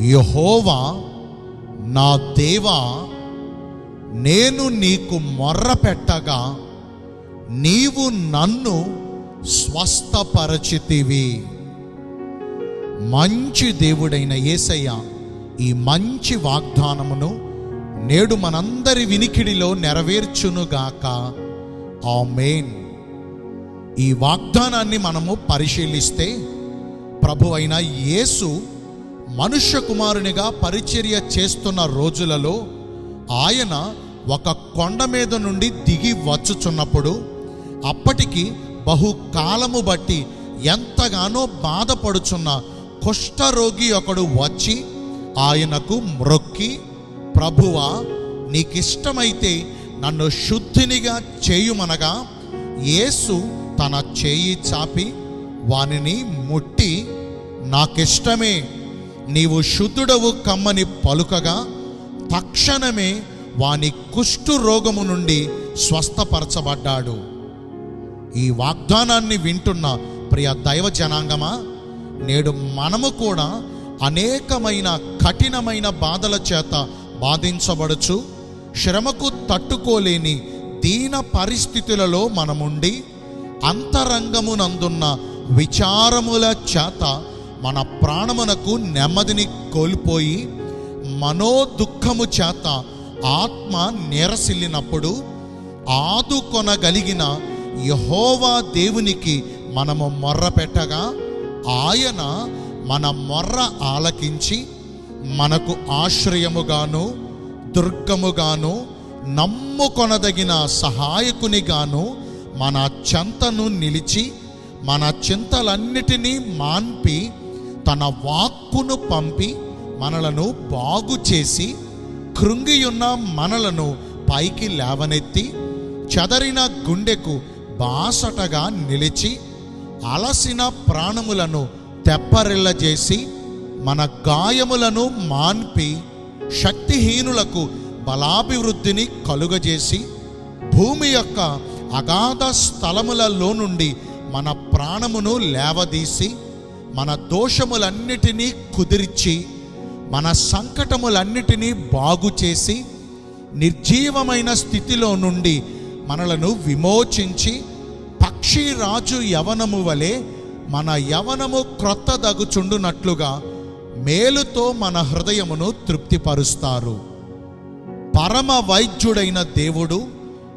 యహోవా నా దేవా నేను నీకు మొర్ర పెట్టగా నీవు నన్ను స్వస్థపరచితివి. మంచి దేవుడైన యేసయ్య ఈ మంచి వాగ్దానమును నేడు మనందరి వినికిడిలో నెరవేర్చునుగాక. మెయిన్ ఈ వాగ్దానాన్ని మనము పరిశీలిస్తే ప్రభు అయిన యేసు మనుష్య కుమారునిగా పరిచర్య చేస్తున్న రోజులలో ఆయన ఒక కొండ మీద నుండి దిగి వచ్చుచున్నప్పుడు అప్పటికి బహుకాలము బట్టి ఎంతగానో బాధపడుచున్న కుష్ఠరోగి ఒకడు వచ్చి ఆయనకు మ్రొక్కి ప్రభువా నీకిష్టమైతే నన్ను శుద్ధినిగా చేయుమనగా యేసు తన చేయి చాపి వానిని ముట్టి నాకిష్టమే నీవు శుద్ధుడవు కమ్మని పలుకగా తక్షణమే వాని కుష్టు రోగము నుండి స్వస్థపరచబడ్డాడు. ఈ వాగ్దానాన్ని వింటున్న ప్రియ దైవ జనాంగమా నేడు మనము కూడా అనేకమైన కఠినమైన బాధల చేత బాధించబడుచు శ్రమకు తట్టుకోలేని దీన పరిస్థితులలో మనముండి అంతరంగమునందున్న విచారముల చేత మన ప్రాణమునకు నెమ్మదిని కోల్పోయి మనోదుఖము చేత ఆత్మ నేరసిల్లినప్పుడు ఆదుకొనగలిగిన యహోవా దేవునికి మనము మొర్ర పెట్టగా ఆయన మన మొర్ర ఆలకించి మనకు ఆశ్రయముగాను దుర్గముగాను నమ్ముకొనదగిన సహాయకునిగాను మన చెంతను నిలిచి మన చింతలన్నిటినీ మాన్పి తన వాక్కును పంపి మనలను బాగు చేసి కృంగియున్న మనలను పైకి లేవనెత్తి చెదరిన గుండెకు బాసటగా నిలిచి అలసిన ప్రాణములను తెప్పరిల్లజేసి మన గాయములను మాన్పి శక్తిహీనులకు బలాభివృద్ధిని కలుగజేసి భూమి యొక్క అగాధ స్థలములలో నుండి మన ప్రాణమును లేవదీసి మన దోషములన్నిటినీ కుదిర్చి మన సంకటములన్నిటినీ బాగు చేసి నిర్జీవమైన స్థితిలో నుండి మనలను విమోచించి పక్షిరాజు యవనము వలె మన యవనము క్రొత్త దగుచుండునట్లుగా మేలుతో మన హృదయమును తృప్తిపరుస్తారు. పరమ వైద్యుడైన దేవుడు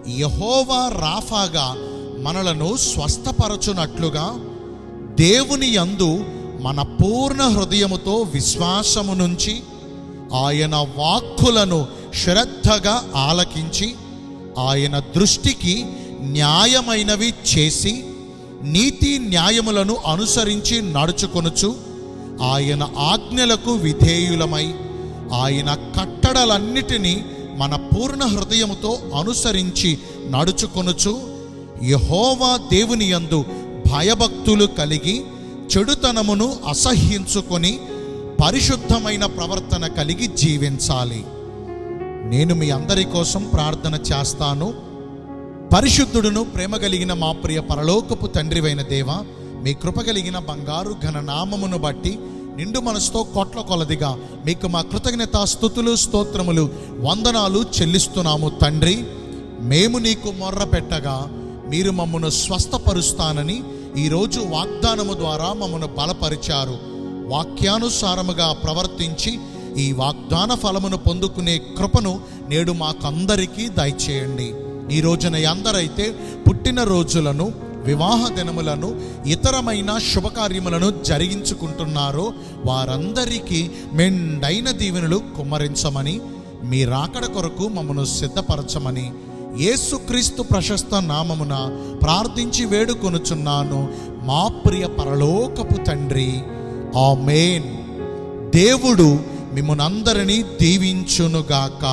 యహోవా రాఫాగా మనలను స్వస్థపరచునట్లుగా దేవుని యందు మన పూర్ణ హృదయముతో విశ్వాసము నుంచి ఆయన వాక్కులను శ్రద్ధగా ఆలకించి ఆయన దృష్టికి న్యాయమైనవి చేసి నీతి న్యాయములను అనుసరించి నడుచుకొనుచు ఆయన ఆజ్ఞలకు విధేయులమై ఆయన కట్టడలన్నిటినీ మన పూర్ణ హృదయముతో అనుసరించి నడుచుకొనుచు యహోవా దేవుని యందు భయభక్తులు కలిగి చెడుతనమును అసహ్యించుకొని పరిశుద్ధమైన ప్రవర్తన కలిగి జీవించాలి. నేను మీ అందరి కోసం ప్రార్థన చేస్తాను. పరిశుద్ధుడును ప్రేమ కలిగిన మా ప్రియ పరలోకపు తండ్రివైన దేవ మీ కృప కలిగిన బంగారు ఘన నామమును బట్టి నిండు మనసుతో కొట్ల కొలదిగా మీకు మా కృతజ్ఞత స్థుతులు స్తోత్రములు వందనాలు చెల్లిస్తున్నాము తండ్రి. మేము నీకు మొర్ర పెట్టగా మీరు మమ్మను స్వస్థపరుస్తానని ఈరోజు వాగ్దానము ద్వారా మమ్మను బలపరిచారు. వాక్యానుసారముగా ప్రవర్తించి ఈ వాగ్దాన ఫలమును పొందుకునే కృపను నేడు మాకందరికీ దయచేయండి. ఈ రోజున అందరైతే పుట్టిన రోజులను వివాహ దినములను ఇతరమైన శుభకార్యములను జరిగించుకుంటున్నారో వారందరికీ మెండైన దీవెనలు కుమ్మరించమని మీ రాకడ కొరకు మమ్మను సిద్ధపరచమని యేసుక్రీస్తు ప్రశస్త నామమున ప్రార్థించి వేడుకొనుచున్నాను. మా ప్రియ పరలోకపు తండ్రి ఆ మేన్ దేవుడు మిమ్మల్ని అందరినీ దీవించునుగాక.